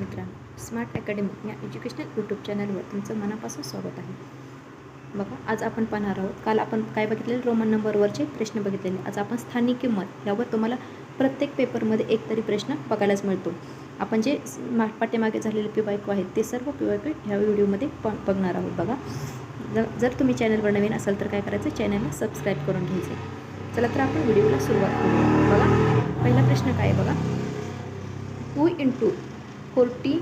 मित्रांनो smart academy या educational YouTube चॅनलवर तुमचं मनापासून स्वागत आहे. बघा आज आपण पाहणार आहोत काल आपण काय बघितलेले? रोमन नंबरवरचे प्रश्न बघितलेले. आज आपण स्थानिक किंमत यावर तुम्हाला प्रत्येक पेपरमध्ये एक तरी प्रश्न बघायलाच मिळतो. आपण जे स्मार्ट पाठीमागे झालेले पिवायको आहेत ते सर्व पिवायको ह्या व्हिडिओमध्ये प बघणार आहोत. बघा जर जर तुम्ही चॅनलवर नवीन असाल तर काय करायचं? चॅनलला सबस्क्राईब करून घ्यायचं. चला तर आपण व्हिडिओला सुरुवात करूया. बघा पहिला प्रश्न काय आहे बघा? Two into forty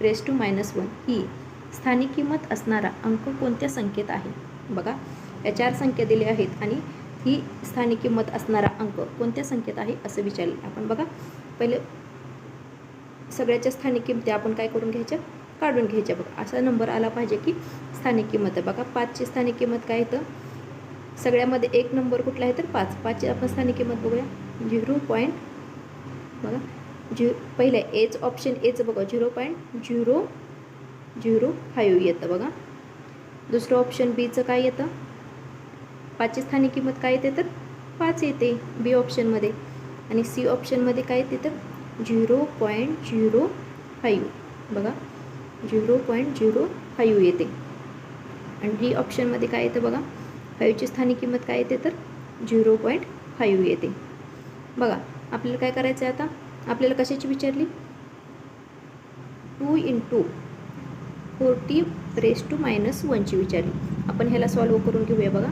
raise to minus one ही स्थानिक किंमत असणारा अंक कोणत्या संख्येत आहे? बघा या चार संख्या दिल्या आहेत आणि ही स्थानिक किंमत असणारा अंक कोणत्या संख्येत आहे असं विचारले. आपण बघा पहिले सगळ्याच्या स्थानिक किमती आपण काय करून घ्यायच्या? काढून घ्यायच्या. बघा असा नंबर आला पाहिजे की स्थानिक किंमत आहे. बघा पाचची स्थानिक किंमत काय आहे? तर सगळ्यामध्ये एक नंबर कुठला आहे तर पाच. पाचची आपण स्थानिक किंमत बघूया. झिरो पॉईंट बघा झि पहिलं एच ऑप्शन एचं बघा zero point zero zero five येतं बघा. दुसरं ऑप्शन बीचं काय येतं? पाचची स्थानिक किंमत काय येते तर? पाच येते बी ऑप्शनमध्ये आणि सी ऑप्शनमध्ये काय येते तर? झिरो पॉईंट झिरो फाईव्ह बघा. झिरो पॉईंट झिरो फाईव्ह येते. आणि डी ऑप्शनमध्ये काय येतं बघा? फाईव्हची स्थानिक किंमत काय येते तर? झिरो पॉईंट फाईव्ह येते. बघा आपल्याला काय करायचं आहे आता? आपल्याला कशाची विचारली? Two into forty raise to minus वनची विचारली. आपण ह्याला सॉल्व करून घेऊया बघा.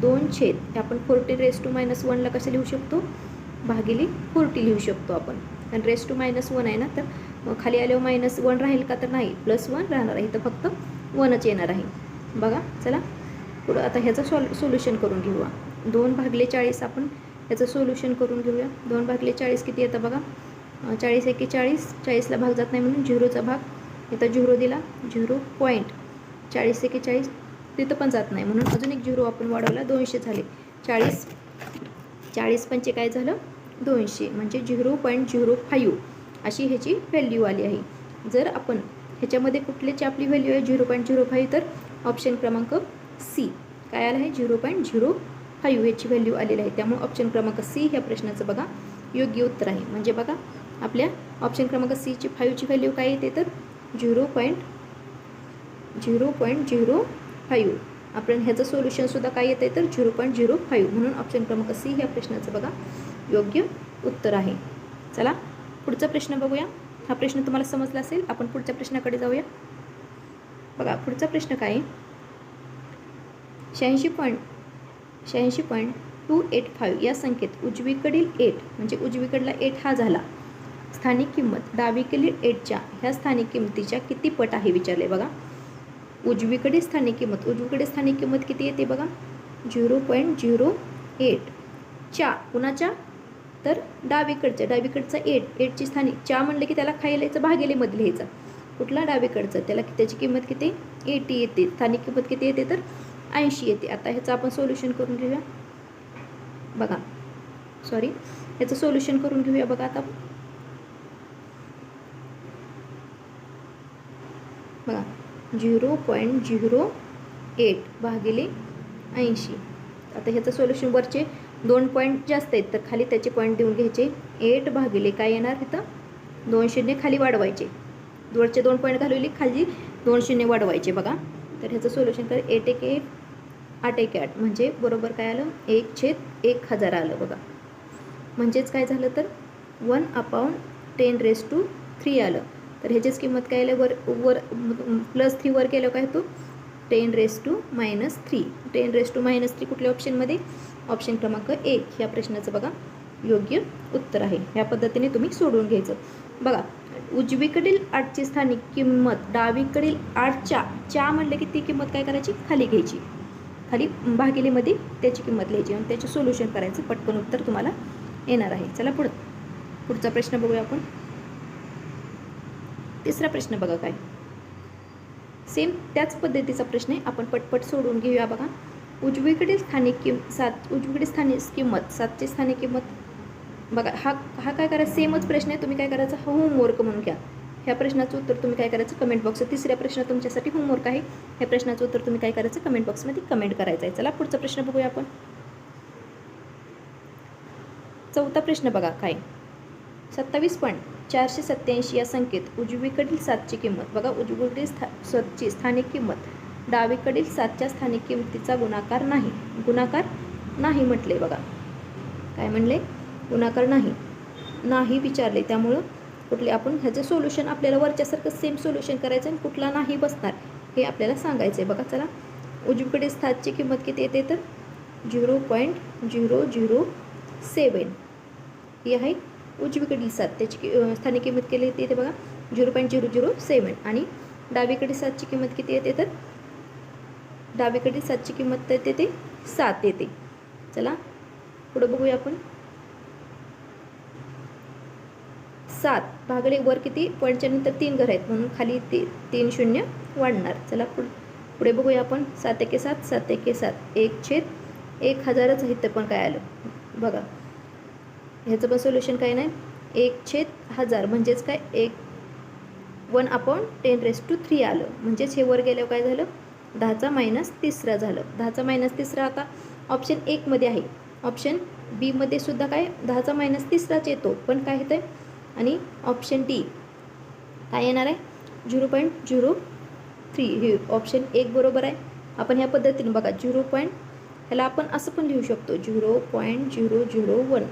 दोन छेद आपण फोर्टी रेस टू मायनस वनला कसं लिहू शकतो? भागिले फोर्टी लिहू शकतो आपण. कारण रेस टू मायनस वन आहे ना तर खाली आल्यावर मायनस वन राहील का? तर नाही. प्लस वन राहणार आहे. तर फक्त वनच येणार आहे. बघा चला. पुढं आता ह्याचं सॉल सोल्युशन करून घेऊया. दोन भागले चाळीस आपण याचं सोल्युशन करून घेऊया. दोन भागले चाळीस किती येतं बघा. चाळीस एकेचाळीस चाळीसला भाग जात नाही म्हणून झिरोचा भाग. इथं झिरो दिला. झिरो पॉईंट चाळीस एकेचाळीस तिथं पण जात नाही म्हणून अजून एक झिरो आपण वाढवला. दोनशे झाले. चाळीस. चाळीस पंचे काय झालं? दोनशे. म्हणजे झिरो पॉईंट झिरो फाईव्ह. अशी ह्याची व्हॅल्यू आली आहे. जर आपण ह्याच्यामध्ये कुठल्याची आपली व्हॅल्यू आहे? झिरो पॉईंट झिरो फाईव्ह तर ऑप्शन क्रमांक सी. काय आलं आहे? झिरो पॉईंट झिरो फायू ह्याची व्हॅल्यू आलेली आहे? त्यामुळे ऑप्शन क्रमांक सी ह्या प्रश्नाचं बघा योग्य उत्तर आहे. म्हणजे बघा आपल्या ऑप्शन क्रमांक सीची फाईव्हची व्हॅल्यू काय येते तर zero point zero point zero five आपण ह्याचं सोल्युशनसुद्धा काय येतं आहे तर झिरो पॉईंट झिरो फाईव्ह म्हणून ऑप्शन क्रमांक सी ह्या प्रश्नाचं बघा योग्य उत्तर आहे. चला पुढचा प्रश्न बघूया. हा प्रश्न तुम्हाला समजला असेल आपण पुढच्या प्रश्नाकडे जाऊया. बघा पुढचा प्रश्न काय आहे? शहाऐंशी पॉईंट शहाऐंशी पॉईंट टू एट फाईव्ह या संख्येत उजवीकडील एट म्हणजे उजवीकडला एट हा झाला. स्थानिक किंमत डावीकडील एटच्या ह्या स्थानिक किंमतीच्या किती पट आहे विचारले बघा. उजवीकडे स्थानिक किंमत उजवीकडे स्थानिक किंमत किती येते बघा? Zero point zero eight. च्या कुणाच्या? तर डावीकडच्या डावीकडचा एट एटची स्थानिक. च्या म्हणलं की त्याला खायला यायचं भागेले भागेलेमध्ये लिहायचं कुठला? डावीकडचं. त्याला त्याची किंमत किती? एटी येते. स्थानिक किंमत किती येते तर? ऐंशी येते. आता ह्याचं आपण सोल्युशन करून घेऊया. बघा. सॉरी ह्याचं सोल्युशन करून घेऊया बघा आता. बघा. झिरो पॉईंट झिरो एट भागिले ऐंशी. आता ह्याचं सोल्युशन वरचे दोन पॉईंट जास्त आहेत तर खाली त्याचे पॉईंट देऊन घ्यायचे. एट भागिले काय येणार इथं? दोन शून्य खाली वाढवायचे. वरचे दोन पॉईंट घालवले खाली दोन शून्य वाढवायचे बघा. तर ह्याचं सोल्युशन तर एट एक एक आठ एक आठ. म्हणजे बरोबर काय आलं? एक छेद एक हजार आलं बघा. म्हणजेच काय झालं तर? One upon ten raise to three आलं. तर ह्याचीच किंमत काय आलं? वर वर प्लस थ्री वर केलं काय तो ten raise to minus three ten raise to minus three कुठल्या ऑप्शनमध्ये ऑप्शन क्रमांक एक. ह्या प्रश्नाचं बघा योग्य उत्तर आहे. ह्या पद्धतीने तुम्ही सोडवून घ्यायचं. बघा उजवीकडील आठची स्थानिक किंमत डावीकडील आठच्या च्या म्हटलं की ती किंमत काय करायची? खाली घ्यायची. खाली भागिलेमध्ये त्याची किंमत लिहायची आणि त्याचे सोल्युशन करायचं. पटकन उत्तर तुम्हाला येणार आहे. चला पुढं. पुढचा प्रश्न बघूया आपण. तिसरा प्रश्न बघा काय? सेम त्याच पद्धतीचा प्रश्न आहे. आपण पटपट सोडून घेऊया बघा. उजवीकडील स्थानिक किम सात उजवीकडील स्थानिक किंमत सातची स्थानिक किंमत बघा हा हा काय करायचा सेमच प्रश्न आहे तुम्ही काय करायचं हा होमवर्क म्हणून घ्या. ह्या प्रश्नाचं उत्तर तुम्ही काय करायचं कमेंट बॉक्स तिसऱ्या प्रश्न तुमच्यासाठी होमवर्क आहे. ह्या प्रश्नाचं उत्तर तुम्ही काय करायचं कमेंट बॉक्समध्ये कमेंट करायचं आहे. चला पुढचा प्रश्न बघूया आपण. चौथा प्रश्न बघा काय? सत्तावीस पॉईंट चारशे सत्याऐंशी या संख्येत उजवीकडील सातची किंमत. बघा उजवीकडील स्था सातची स्थानिक किंमत. डावीकडील सातच्या स्थानिक किंमतीचा गुणाकार नाही. गुणाकार नाही म्हटले बघा. काय म्हणले? गुणाकार नाही. नाही विचारले त्यामुळं कुठले आपण ह्याचं सोल्युशन आपल्याला वरच्यासारखं सेम सोल्युशन करायचं आणि कुठला नाही बसणार हे आपल्याला सांगायचं आहे बघा चला उजवीकडे सातची किंमत किती येते तर? Zero point zero zero seven. ही आहे उजवीकडील सात. त्याची कि स्थानिक किंमत केली येते बघा. Zero point zero zero seven. आणि डावीकडे सातची किंमत किती येते तर? डावीकडील सातची किंमत येते ते सात येते. चला पुढं बघूया आपण. सात भागले वर किती? पॉईंटच्या नंतर तीन घर आहेत. म्हणून खाली ती तीन शून्य वाढणार. चला पुढ पुढे बघूया आपण. सात एके सात सात एके सात. एक छेद एक हजारच आहे तर पण काय आलं? बघा. ह्याचं पण सोल्युशन काय नाही? एक छेद हजार. म्हणजेच काय? एक one upon ten raise to three आलं. म्हणजेच हे वर गेल्यावर काय झालं? दहाचा मायनस तिसरा झालं. दहाचा मायनस तिसरा आता ऑप्शन एकमध्ये आहे. ऑप्शन बीमध्ये सुद्धा काय? दहाचा मायनस तिसराच येतो. पण काय येतं आहे आणि ऑप्शन डी काय येणार आहे? झिरो पॉईंट झिरो थ्री हे ऑप्शन एक बरोबर आहे. आपण ह्या पद्धतीने बघा झिरो पॉईंट ह्याला आपण असं पण लिहू शकतो zero point zero zero one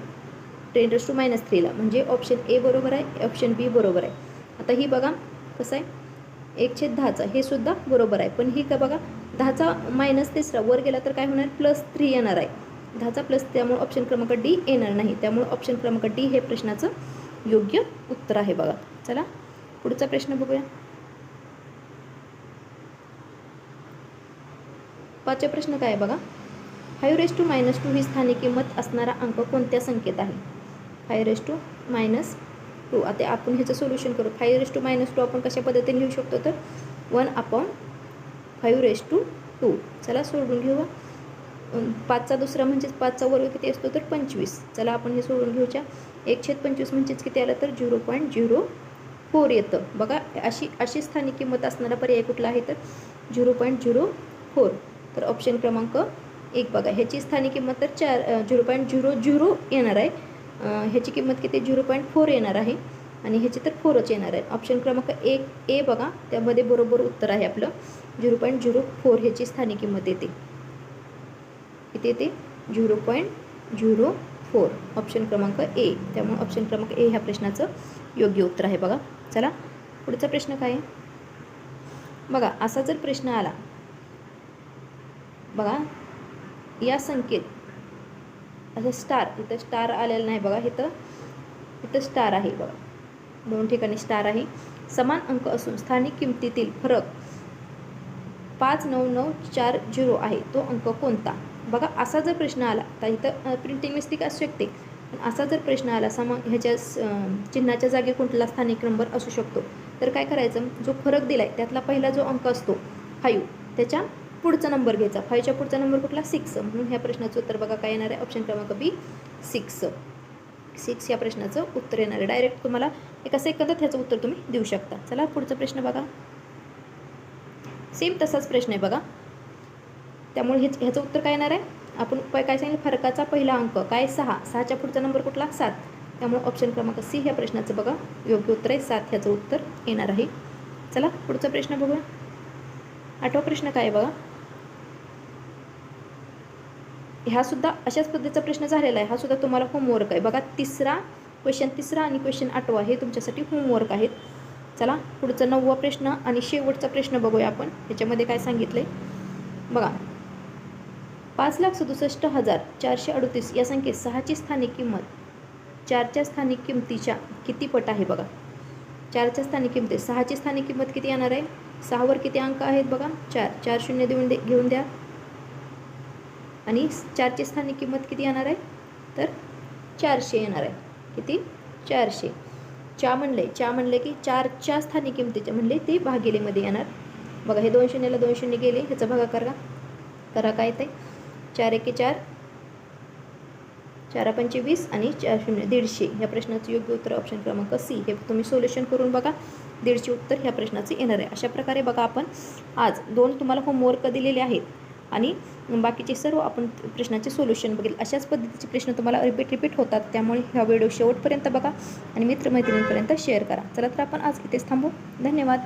ten to minus थ्रीला म्हणजे ऑप्शन ए बरोबर आहे ऑप्शन बी बरोबर आहे. आता ही बघा कसं आहे? एक छेद दहाचा हे सुद्धा बरोबर आहे. पण ही का बघा दहाचा मायनस तिसरा वर गेला तर काय होणार? प्लस थ्री येणार आहे. दहाचा प्लस त्यामुळे ऑप्शन क्रमांक डी येणार नाही. त्यामुळे ऑप्शन क्रमांक डी हे प्रश्नाचं योग्य उत्तर आहे बघा. चला पुढचा प्रश्न बघूया. पाचवा प्रश्न काय आहे बघा? Five raise to minus two ही स्थानिक किंमत असणारा अंक कोणत्या संख्येत आहे? Five raise to minus two आता आपण ह्याचं सोल्युशन करू. Five raise to minus two आपण कशा पद्धतीने लिहू शकतो तर? One upon five raise to two चला सोडून घेऊया पाचचा दुसरा म्हणजेच पाचचा वर्ग किती असतो तर पंचवीस. चला आपण हे सोडून घेऊच्या. एक छेद पंचवीस म्हणजेच किती आलं तर झिरो पॉईंट झिरो फोर येतं. बघा अशी अशी स्थानिक किंमत असणारा पर्याय कुठला आहे तर झिरो पॉईंट झिरो फोर. तर ऑप्शन क्रमांक एक बघा. ह्याची स्थानिक किंमत तर चार झिरो पॉईंट झिरो झिरो येणार आहे. ह्याची किंमत किती? झिरो पॉईंट फोर येणार आहे. आणि ह्याची तर फोरच येणार आहे. ऑप्शन क्रमांक एक ए बघा. त्यामध्ये बरोबर उत्तर आहे आपलं. झिरो पॉईंट झिरो फोर ह्याची स्थानिक किंमत येते. किती येते zero point zero four. Option क्रमांक ए त्यामुळे ऑप्शन क्रमांक ए ह्या प्रश्नाचं योग्य उत्तर आहे बघा. चला पुढचा प्रश्न काय आहे? बघा असा जर प्रश्न आला बघा या संख्येत असं स्टार इथं स्टार आलेला नाही बघा इथं इथं स्टार आहे बघा. दोन ठिकाणी स्टार आहे. समान अंक असून स्थानिक किमतीतील फरक पाच नऊ नऊ चार झिरो आहे. तो अंक कोणता? बघा असा जर प्रश्न आला तर इथं प्रिंटिंग मिस्टेक असू शकते. पण असा जर प्रश्न आला सम ह्याच्या चिन्हाच्या जागी कुठला स्थानिक नंबर असू शकतो. तर काय करायचं? जो फरक दिला आहे त्यातला पहिला जो अंक असतो फाईव्ह त्याच्या पुढचा नंबर घ्यायचा. फाईव्हच्या पुढचा नंबर कुठला? सिक्स म्हणून ह्या प्रश्नाचं उत्तर बघा काय येणार आहे? ऑप्शन क्रमांक बी सिक्स सिक्स या प्रश्नाचं उत्तर येणार आहे. डायरेक्ट तुम्हाला एका सेकंदात ह्याचं उत्तर तुम्ही देऊ शकता. चला पुढचा प्रश्न बघा. सेम तसाच प्रश्न आहे बघा. त्यामुळे हेच ह्याचं उत्तर काय येणार आहे? आपण प- काय सांगितलं? फरकाचा पहिला अंक काय? सहा. सहाच्या पुढचा नंबर कुठला? सात. त्यामुळे ऑप्शन क्रमांक सी ह्या प्रश्नाचं बघा. योग्य उत्तर आहे सात. ह्याचं उत्तर येणार आहे. चला पुढचा प्रश्न बघूया. आठवा प्रश्न काय आहे बघा? ह्या सुद्धा अशाच पद्धतीचा प्रश्न झालेला आहे. हा सुद्धा तुम्हाला होमवर्क आहे. बघा तिसरा क्वेश्चन तिसरा आणि क्वेश्चन आठवा हे तुमच्यासाठी होमवर्क आहेत. चला पुढचा नववा प्रश्न आणि शेवटचा प्रश्न बघूया आपण. ह्याच्यामध्ये काय सांगितलं आहे बघा पाच लाख सदुसष्ट हजार चारशे अडतीस या संख्येत सहाची स्थानिक किंमत चारच्या स्थानिक किंमतीच्या किती पट आहे बघा? चारच्या स्थानिक किंमती सहाची स्थानिक किंमत किती येणार आहे? सहावर किती अंक आहेत बघा? चार. चार शून्य देऊन दे घेऊन द्या. आणि चारची स्थानिक किंमत किती येणार आहे? तर चारशे येणार आहे. किती? चारशे. चा म्हणले चा म्हणले की चारच्या स्थानिक किमतीच्या म्हणले ते भागिलेमध्ये येणार. बघा हे दोन शून्याला दोन शून्य गेले ह्याचा भागाकार करा. करा काय ते? चार एके चार. चार पंचे वीस आणि चार शून्य. दीडशे. ह्या प्रश्नाचं योग्य उत्तर ऑप्शन क्रमांक सी हे तुम्ही सोल्युशन करून बघा. दीडशे उत्तर ह्या प्रश्नाचे येणार आहे. अशा प्रकारे बघा आपण. आज दोन तुम्हाला होमवर्क दिलेले आहेत. आणि बाकीचे सर्व आपण प्रश्नाचे सोल्युशन बघेल. अशाच पद्धतीचे प्रश्न तुम्हाला रिपीट रिपीट होतात. त्यामुळे हा व्हिडिओ शेवटपर्यंत बघा. आणि मित्रमैत्रिणींपर्यंत शेअर करा. चला तर आपण आज इथेच थांबू. धन्यवाद.